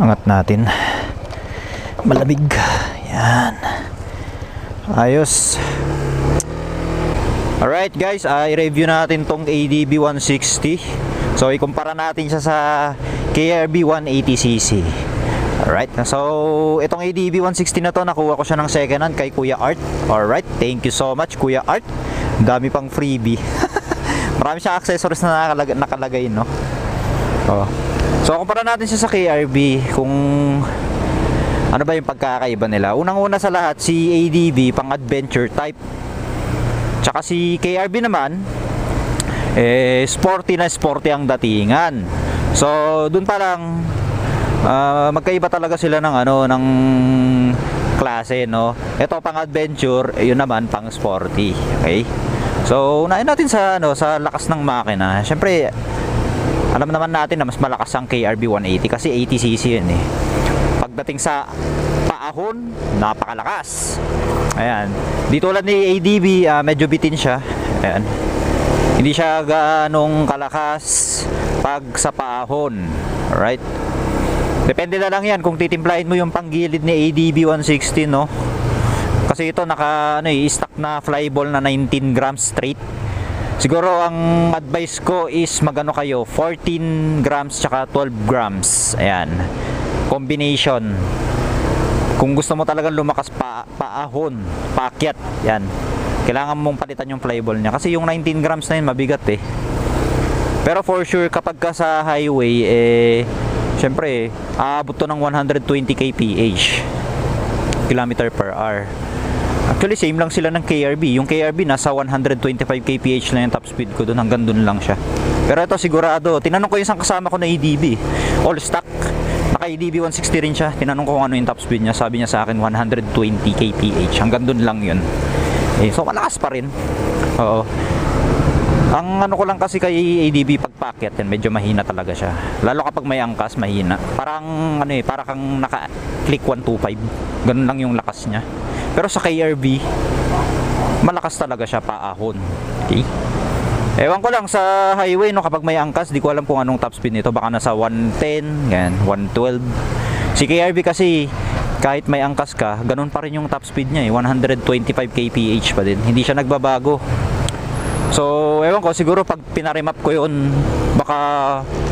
Angat natin. Malamig. Yan. Ayos. Alright guys, i-review natin tong ADB 160. So ikumpara natin siya sa KRB 180cc. Alright, so itong ADB 160 na to nakuha ko siya ng second hand kay Kuya Art. Alright, thank you so much Kuya Art. Dami pang freebie. Marami siyang accessories na nakalagay, nakalagay no. Oh. So kumpara natin siya sa KRB kung ano ba yung pagkakaiba nila. Unang-una sa lahat si ADB pang adventure type. Tsaka si KRB naman eh sporty na sporty ang datingan. So dun pa lang ah, magkaiba talaga sila ng ano ng klase no. Ito pang adventure, eh, yun naman pang sporty. Okay? So unahin natin sa ano sa lakas ng makina. Syempre alam naman natin na mas malakas ang KRB 180 kasi 80cc yun eh. Pagdating sa paahon, napakalakas. Ayan. Di tulad ni ADB, ah, medyo bitin siya. Ayan. Hindi siya ganong kalakas pag sa paahon. Alright? Depende na lang yan kung titimplahin mo yung panggilid ni ADB 160, no? Kasi ito naka ano eh, stock na flyball na 19 grams straight. Siguro ang advice ko is magano kayo 14 grams tsaka 12 grams. Ayan. Combination. Kung gusto mo talagang lumakas pa paahon, paakyat, yan. Kailangan mong palitan yung flyball niya kasi yung 19 grams na yun mabigat eh. Pero for sure kapag ka sa highway eh syempre aabot to ng 120 kph kilometer per hour. Actually, same lang sila ng KRB. Yung KRB, nasa 125 kph lang yung top speed ko doon. Hanggang doon lang siya. Pero ito, sigurado. Tinanong ko yung isang kasama ko na ADB. All stock. Naka ADB 160 rin siya. Tinanong ko kung ano yung top speed niya. Sabi niya sa akin, 120 kph. Hanggang doon lang yun. Eh, so, malakas pa rin. Oo. Ang ano ko lang kasi kay ADB pagpakyat yan, medyo mahina talaga siya. Lalo kapag may angkas, mahina. Parang ano eh, para kang naka click 125. Ganun lang yung lakas niya. Pero sa KRB, malakas talaga siya paahon. Okay? Ewan ko lang sa highway no kapag may angkas, di ko alam kung anong top speed nito. Baka nasa 110, ganyan, 112. Si KRB kasi kahit may angkas ka, ganun pa rin yung top speed niya eh. 125 kph pa din. Hindi siya nagbabago. So, ewan ko, siguro pag pinarimap ko yun, baka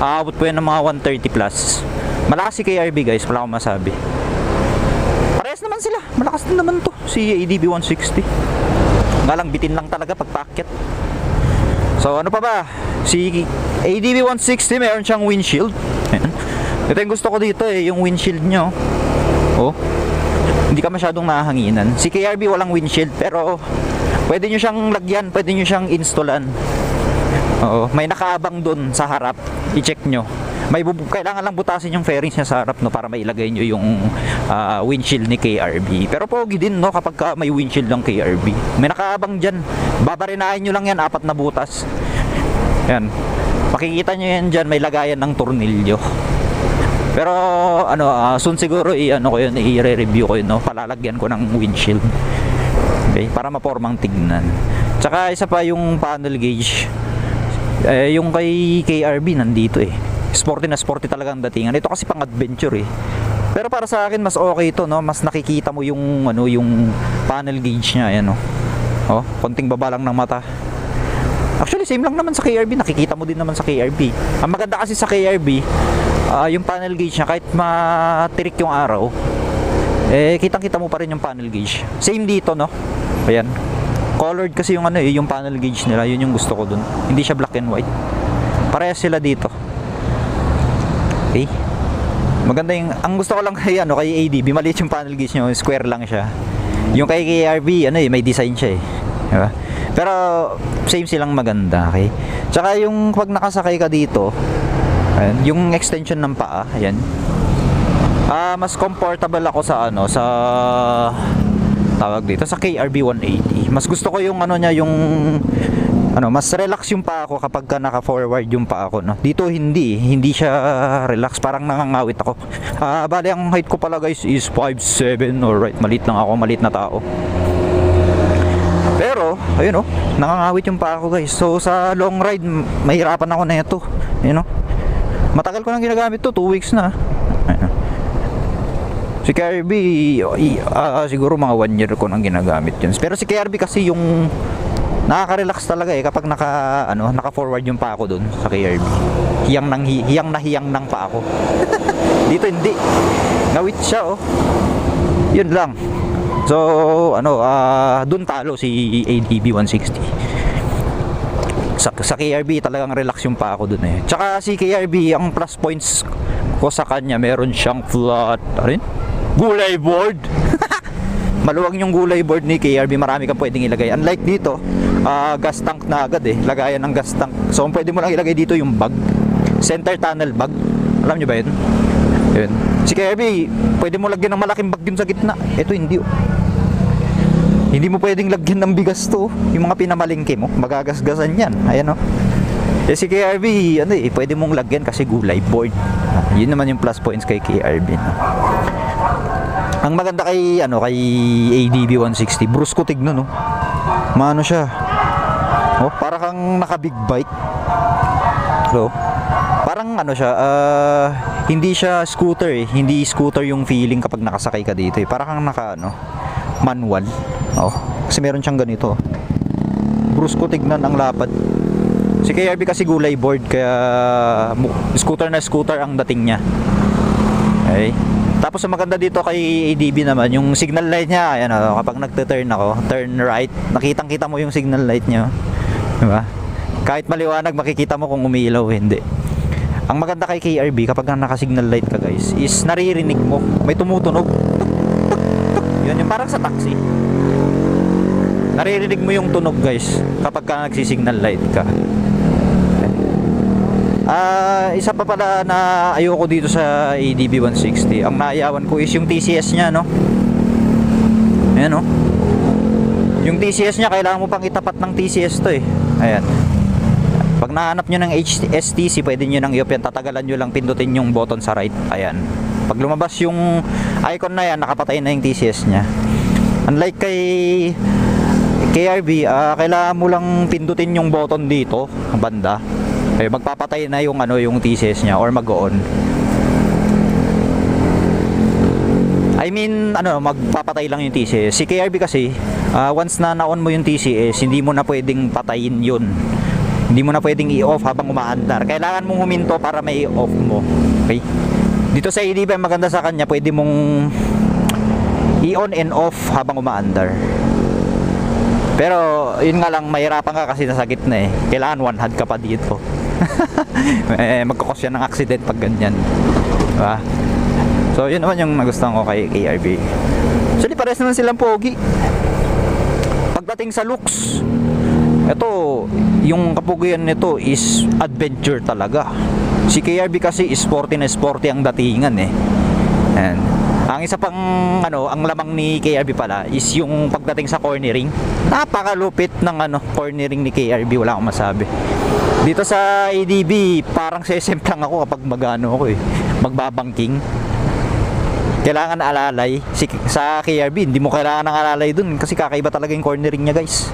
aabot po yan ng mga 130 plus. Malakas si KRB guys, wala akong masabi. Parehas naman sila, malakas din naman to, si ADB 160. Nga lang, bitin lang talaga pag packet. So, ano pa ba? Si ADB 160, meron siyang windshield. Ayan. Ito yung gusto ko dito eh, yung windshield nyo. Oh. Hindi ka masyadong nahanginan. Si KRB walang windshield, pero pwede nyo siyang lagyan, pwede nyo siyang installan. Oo, may nakaabang doon sa harap. I-check nyo. May kailangan lang butasin yung fairings niya sa harap no para mailagay nyo yung ah, windshield ni KRB. Pero pogi din no kapag ka may windshield ng KRB. May nakaabang diyan. Babarinahin nyo lang yan apat na butas. Yan. Makikita nyo yan dyan, may lagayan ng tornilyo. Pero ano, ah, soon siguro i ano ko yun, i-review ko yun, no. Palalagyan ko ng windshield. Okay, para mapormang tignan. Tsaka isa pa yung panel gauge. Eh, yung kay KRB nandito eh. Sporty na sporty talaga ang datingan. Ito kasi pang adventure eh. Pero para sa akin mas okay ito no, mas nakikita mo yung ano yung panel gauge niya ayan no. Oh, konting baba lang ng mata. Actually, same lang naman sa KRB. Nakikita mo din naman sa KRB. Ang maganda kasi sa KRB, ah, yung panel gauge niya, kahit matirik yung araw, eh, kitang-kita mo pa rin yung panel gauge. Same dito, no? Ayan. Colored kasi yung ano eh, yung panel gauge nila. Yun yung gusto ko dun. Hindi siya black and white. Parehas sila dito. Okay. Maganda yung, ang gusto ko lang kay, ano, kay ADB, maliit yung panel gauge nyo, square lang siya. Yung kay KRB, ano eh, may design siya eh. Diba? Pero, same silang maganda, okay? Tsaka yung pag nakasakay ka dito, ayan, yung extension ng paa, ayan. Ah, mas comfortable ako sa ano, sa tawag dito sa KRB 180. Mas gusto ko yung ano niya, yung ano, mas relax yung paa ko kapag ka naka-forward yung paa ko, no. Dito hindi, hindi siya relax, parang nangangawit ako. Ah, bali ang height ko pala guys is 5'7", alright, malit lang ako, malit na tao. Pero, ayun oh, nangangawit yung paa ko guys. So sa long ride, mahirapan ako na ito. Ayun oh. Matagal ko nang ginagamit to, 2 weeks na. Oh. Si KRB, i- ah, siguro mga one year ko nang ginagamit yun. Pero si KRB kasi yung nakaka-relax talaga eh kapag naka ano, naka-forward yung pa ako doon sa KRB. Hiyang nang hi- hiyang na hiyang nang pa ako. Dito hindi. Ngawit siya oh. Yun lang. So, ano, ah doon talo si ADB 160 sa, sa KRB talagang relax yung pa ako dun eh. Tsaka si KRB, ang plus points ko sa kanya, meron siyang flat, yun? Gulay board! Maluwag yung gulay board ni KRB, marami kang pwedeng ilagay. Unlike dito, ah, gas tank na agad eh, lagayan ng gas tank. So, pwede mo lang ilagay dito yung bag, center tunnel bag. Alam nyo ba yun? Yun. Si KRB, pwede mo lagyan ng malaking bag yun sa gitna. Ito hindi oh. Hindi mo pwedeng lagyan ng bigas to. Yung mga pinamalingke mo, magagasgasan yan. Ayan o. Eh si KRB, ano eh, pwede mong lagyan kasi gulay board. Ah, Yun naman yung plus points kay KRB. No? Ang maganda kay ano kay ADB 160, brusco tignan no. Maano siya. Oh, para kang naka big bike. So, parang ano siya, ah, hindi siya scooter eh. Hindi scooter yung feeling kapag nakasakay ka dito eh. Para kang naka ano, manual. Oh, kasi meron siyang ganito. Brusco tignan ang lapad. Si KRB kasi gulay board kaya scooter na scooter ang dating niya. Okay. Tapos ang maganda dito kay ADB naman, yung signal light niya, ayan oh, kapag nagte-turn ako, turn right, nakitang-kita mo yung signal light niya. Di ba? Kahit maliwanag, makikita mo kung umiilaw o hindi. Ang maganda kay KRB, kapag naka-signal light ka guys, is naririnig mo, may tumutunog. Yun, yung parang sa taxi. Naririnig mo yung tunog guys, kapag ka nagsisignal light ka. Ah, isa pa pala na ayoko dito sa ADB 160. Ang naayawan ko is yung TCS niya, no? Ayan, no? Yung TCS niya, kailangan mo pang itapat ng TCS to eh. Ayan. Pag nahanap nyo ng STC, pwede nyo nang i-off yan. Tatagalan nyo lang pindutin yung button sa right. Ayan. Pag lumabas yung icon na yan, nakapatay na yung TCS niya. Unlike kay KRB, ah, kailangan mo lang pindutin yung button dito, banda. Eh, magpapatay na yung ano yung TCS niya or mag-on. I mean, ano, magpapatay lang yung TCS. Si KRB kasi, ah, once na na-on mo yung TCS, hindi mo na pwedeng patayin yun. Hindi mo na pwedeng i-off habang umaandar. Kailangan mong huminto para may off mo. Okay? Dito sa ang maganda sa kanya, pwede mong i-on and off habang umaandar. Pero, yun nga lang, mahirapan ka kasi nasa gitna eh. Kailangan one hand ka pa dito. eh, magkakos yan ng accident pag ganyan. Diba? So, yun naman yung nagustuhan ko kay KRB. Actually, pares naman silang pogi. Pagdating sa looks, ito, yung kapugian nito is adventure talaga. Si KRB kasi sporty na sporty ang datingan eh. Ayan. Ang isa pang ano, ang lamang ni KRB pala is yung pagdating sa cornering. Napakalupit ng ano, cornering ni KRB, wala akong masabi. Dito sa ADB, parang sesemplang ako kapag magano ako eh, magbabangking. Kailangan alalay. Si, sa KRB, hindi mo kailangan ng alalay dun kasi kakaiba talaga yung cornering niya guys.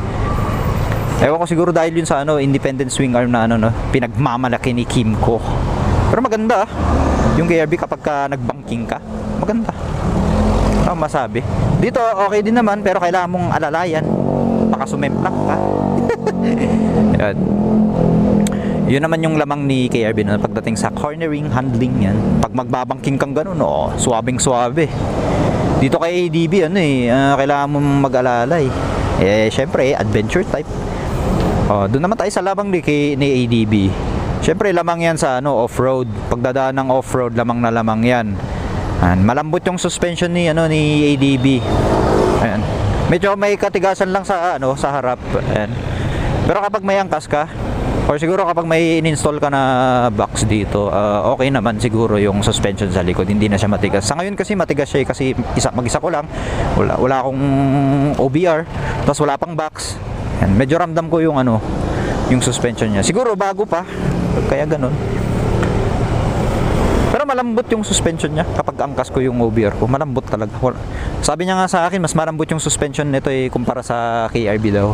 Ewan ko siguro dahil yun sa ano, independent swing arm na ano, no, pinagmamalaki ni Kimco. Pero maganda ah. Yung KRB kapag ka nagbanking ka, maganda. Ano masabi? Dito okay din naman pero kailangan mong alalayan. Baka sumemplang ka. Yan. Yun naman yung lamang ni KRB no, pagdating sa cornering, handling yan. Pag magbabangking kang ganun, oh, swabing swabe. Dito kay ADB, ano eh, ah, kailangan mong mag-alalay. Eh, syempre, adventure type. Oh, doon naman tayo sa lamang ni, kay, ni ADB. Syempre, lamang yan sa ano, off-road. Pagdadaan ng off-road, lamang na lamang yan. Ayan, malambot yung suspension ni ano ni ADB. Ayan. Medyo may katigasan lang sa ano sa harap. Ayan. Pero kapag may angkas ka, or siguro kapag may in-install ka na box dito, ah, okay naman siguro yung suspension sa likod, hindi na siya matigas. Sa ngayon kasi matigas siya eh, kasi isa mag-isa ko lang. Wala wala akong OBR, tapos wala pang box. Ayan, medyo ramdam ko yung ano, yung suspension niya. Siguro bago pa, kaya ganun. Pero malambot yung suspension niya kapag angkas ko yung OBR ko. Malambot talaga. Sabi niya nga sa akin, mas malambot yung suspension nito eh kumpara sa KRB daw.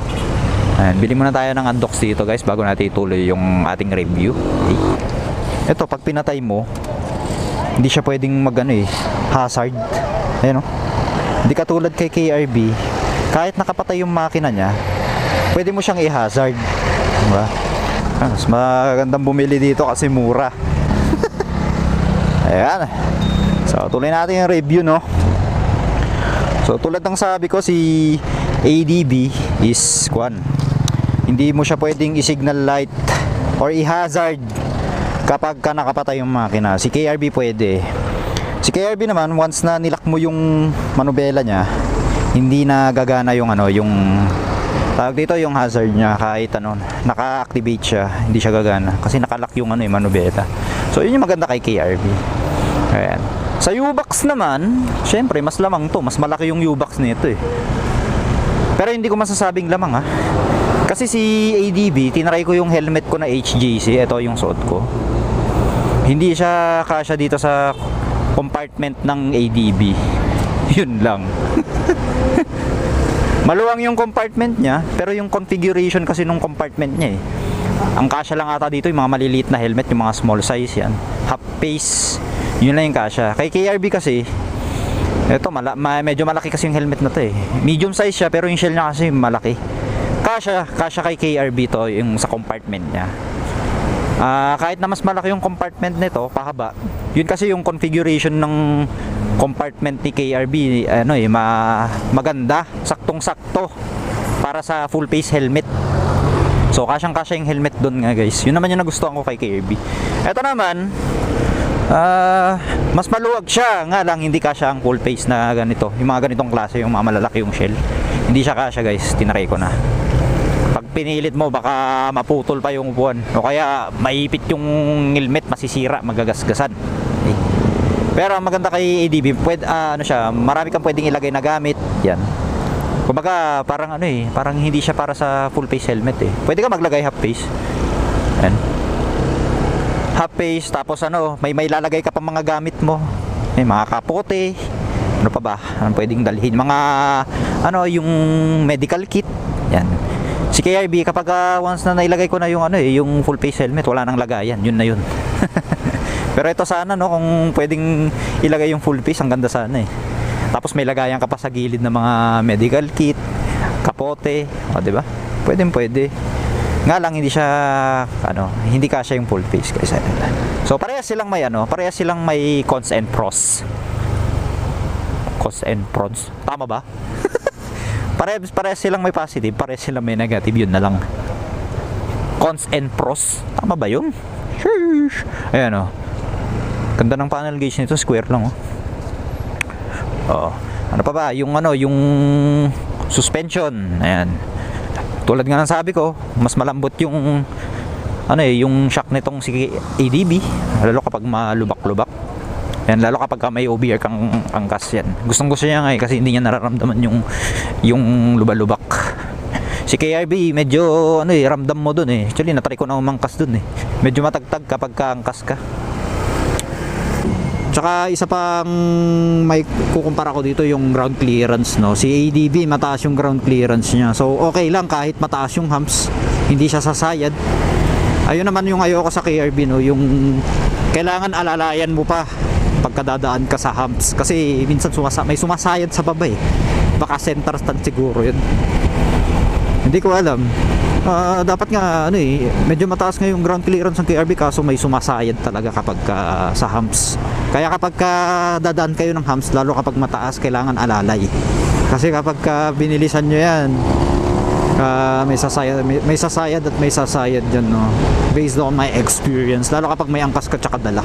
Ayan, bili muna tayo ng undox dito guys bago natin ituloy yung ating review. Okay. Ito, pag pinatay mo, hindi siya pwedeng mag ano eh, hazard. Ayan o. Hindi katulad kay KRB, kahit nakapatay yung makina niya, pwede mo siyang i-hazard. Diba? Ah, Mas magandang bumili dito kasi mura. Ayan. So, tuloy natin yung review, no? So, tulad ng sabi ko, si ADB is, kwan, hindi mo siya pwedeng i-signal light or i-hazard kapag ka nakapatay yung makina. Si KRB pwede. Si KRB naman, once na nilak mo yung manubela niya, hindi na gagana yung ano, yung tawag dito yung hazard niya kahit ano, naka-activate siya, hindi siya gagana kasi nakalak yung ano, yung manubela. So, yun yung maganda kay KRB. Ayan. Sa U-Box naman, syempre, mas lamang to. Mas malaki yung U-Box nito eh. Pero hindi ko masasabing lamang ha. Kasi si ADB, tinry ko yung helmet ko na HJC. Ito yung suot ko. Hindi siya kasya dito sa compartment ng ADB. Yun lang. Maluwang yung compartment niya, pero yung configuration kasi nung compartment niya eh. Ang kasya lang ata dito yung mga maliliit na helmet, yung mga small size yan. Half face, yun lang yung kasya. Kay KRB kasi, ito, mala, ma- medyo malaki kasi yung helmet na to eh. Medium size siya, pero yung shell niya kasi malaki. Kasya, kasya kay KRB to, yung sa compartment niya. Ah, kahit na mas malaki yung compartment nito, pahaba. Yun kasi yung configuration ng compartment ni KRB, ano eh, ma maganda, saktong-sakto para sa full face helmet. So, kasyang-kasya yung helmet doon nga guys. Yun naman yung nagustuhan ko kay KRB. Ito naman, ah, mas maluwag siya. Nga lang, hindi kasya ang full face na ganito. Yung mga ganitong klase, yung mga malalaki yung shell. Hindi siya kasya guys, tinry ko na. Pinilit mo, baka maputol pa yung upuan. O kaya, maipit yung helmet, masisira, magagasgasan. Eh. Pero ang maganda kay ADB, pwede, ah, ano siya, marami kang pwedeng ilagay na gamit. Yan. Kumbaga, parang ano eh, parang hindi siya para sa full face helmet eh. Pwede ka maglagay half face. Yan. Half face, tapos ano, may may lalagay ka pa mga gamit mo. May mga kapote. Ano pa ba? Anong pwedeng dalhin? Mga, ano, yung medical kit. Yan. Si KRB, kapag ah, once na nailagay ko na yung ano eh, yung full face helmet, wala nang lagayan. Yun na yun. Pero ito sana no, kung pwedeng ilagay yung full face, ang ganda sana eh. Tapos may lagayan ka pa sa gilid ng mga medical kit, kapote, o di ba? Pwede pwede. Nga lang hindi siya ano, hindi kasya yung full face guys. So parehas silang may ano, parehas silang may cons and pros. Cons and pros. Tama ba? parehas parehas silang may positive, parehas silang may negative, yun na lang. Cons and pros. Tama ba yun? Sheesh. Ayan oh. Ganda ng panel gauge nito, square lang oh. Oo. Ano pa ba? Yung ano, yung suspension. Ayan. Tulad nga ng sabi ko, mas malambot yung ano eh, yung shock nitong si ADB. Lalo kapag malubak-lubak. Yan, lalo kapag may OBR kang angkas yan. Gustong gusto niya nga eh, kasi hindi niya nararamdaman yung yung lubak-lubak. Si KRB, medyo ano eh, ramdam mo dun eh. Actually, natry ko na umangkas dun eh. Medyo matagtag kapag kaangkas ka. Tsaka isa pang may kukumpara ko dito yung ground clearance no. Si ADB mataas yung ground clearance niya. So okay lang kahit mataas yung humps, hindi siya sasayad. Ayun naman yung ayoko sa KRB no, yung kailangan alalayan mo pa pagkadadaan ka sa humps kasi minsan sumasa may sumasayad sa baba eh. Baka center stand siguro yun. Hindi ko alam. Ah, dapat nga ano eh, medyo mataas nga yung ground clearance ng KRB kaso may sumasayad talaga kapag ka, sa humps. Kaya kapag ka dadaan kayo ng humps, lalo kapag mataas, kailangan alalay. Kasi kapag ka binilisan nyo yan, ah, may sasayad may, may sasayad at may sasayad dyan no based on my experience lalo kapag may angkas ka tsaka dala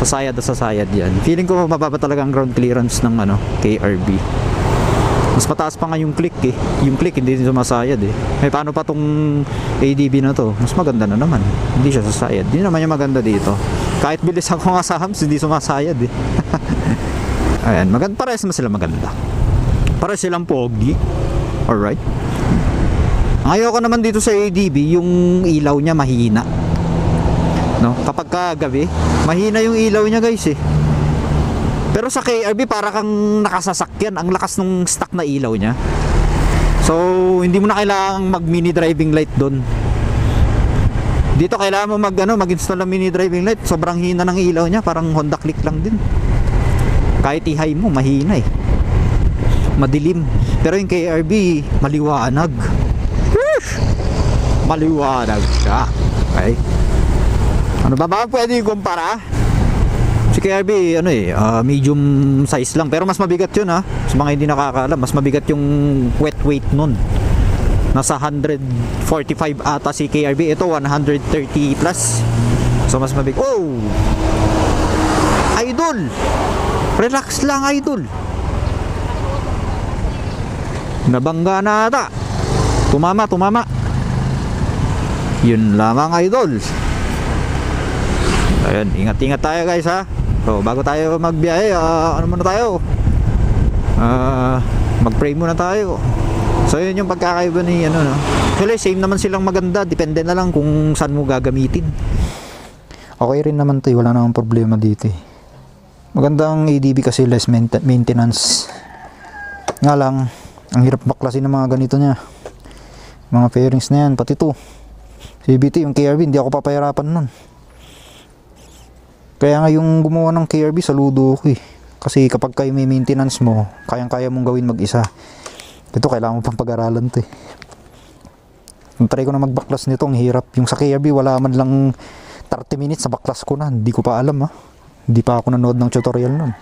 sasayad at sasayad yan. Feeling ko mababa talaga ang ground clearance ng ano KRB mas mataas pa nga yung click eh. Yung click hindi din sumasayad eh. May paano pa tong ADB na to? Mas maganda na naman. Hindi siya sasayad. Hindi naman yung maganda dito. Kahit bilis ako nga sa hams hindi sumasayad eh. Ayan maganda. Parehas naman sila maganda. Para silang pogi. Alright. Ayoko naman dito sa ADB yung ilaw niya mahina kapag ka gabi mahina yung ilaw niya guys eh pero sa KRB para kang nakasasakyan ang lakas ng stock na ilaw niya so hindi mo na kailangang mag mini driving light doon dito kailangan mo mag ano mag install ng mini driving light sobrang hina ng ilaw niya parang Honda Click lang din Kahit ihay mo, mahina eh. Madilim. Pero yung KRB, maliwanag. Whew! Maliwanag siya. Ano ba ba pwede kumpara? Si KRB, ano eh, ah, medium size lang. Pero mas mabigat yun ha. Sa mga hindi nakakaalam, mas mabigat yung wet weight nun. Nasa 145 ata si KRB. Ito, 130 plus. So, mas mabigat. Oh! Idol! Relax lang, idol. Nabangga na ata. Tumama, tumama. Yun lamang, idol. Ayun, ingat-ingat tayo guys ha. So, bago tayo magbiyahe, ah, ano muna tayo? Ah, mag-pray muna tayo. So, yun yung pagkakaiba ni ano no. Actually, same naman silang maganda, depende na lang kung saan mo gagamitin. Okay rin naman 'to, eh. wala namang problema dito. eh. Maganda ang ADB kasi less mainte- maintenance. Nga lang, ang hirap baklasin ng mga ganito niya. Mga fairings na yan, pati to. CBT, yung KRB, hindi ako papahirapan nun. Kaya nga yung gumawa ng KRB, saludo ako eh. Kasi kapag kayo may maintenance mo, kayang-kaya mong gawin mag-isa. Ito, kailangan mo pang pag-aralan to eh. Try ko na magbaklas nito, ang hirap. Yung sa KRB, wala man lang 30 minutes sa baklas ko na. Hindi ko pa alam ha. Hindi pa ako nanood ng tutorial nun.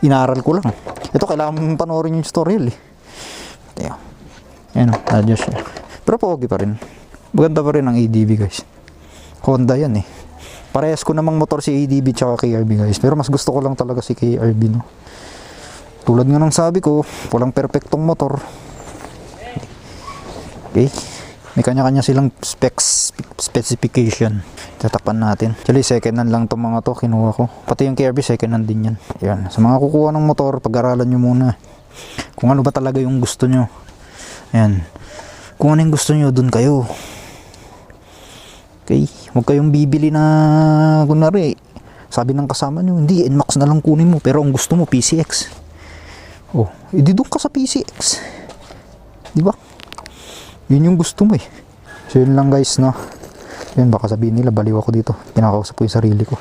Inaral ko lang. Ito, kailangan mong panoorin yung tutorial eh. Tayo. Ayan o, adjust siya. Pero pogi pa rin. Maganda pa rin ang ADB guys. Honda yan eh. Parehas ko namang motor si ADB tsaka KRB guys. Pero mas gusto ko lang talaga si KRB no. Tulad nga ng sabi ko, walang perpektong motor. Okay. May kanya-kanya silang specs, specification. Tatakpan natin. Actually, second hand lang itong mga to, kinuha ko. Pati yung KRB, second hand din yan. Ayan. Sa mga kukuha ng motor, pag-aralan nyo muna. Kung ano ba talaga yung gusto nyo. Ayan. Kung ano yung gusto nyo, dun kayo. Okay? Huwag kayong bibili na, kunwari, sabi ng kasama nyo, hindi, NMAX na lang kunin mo. Pero ang gusto mo, PCX. Oh, edi doon ka sa PCX. Di ba? Yun yung gusto mo eh. So yun lang guys, no? Yun, baka sabihin nila, baliw ako dito. Pinakausap ko yung sarili ko.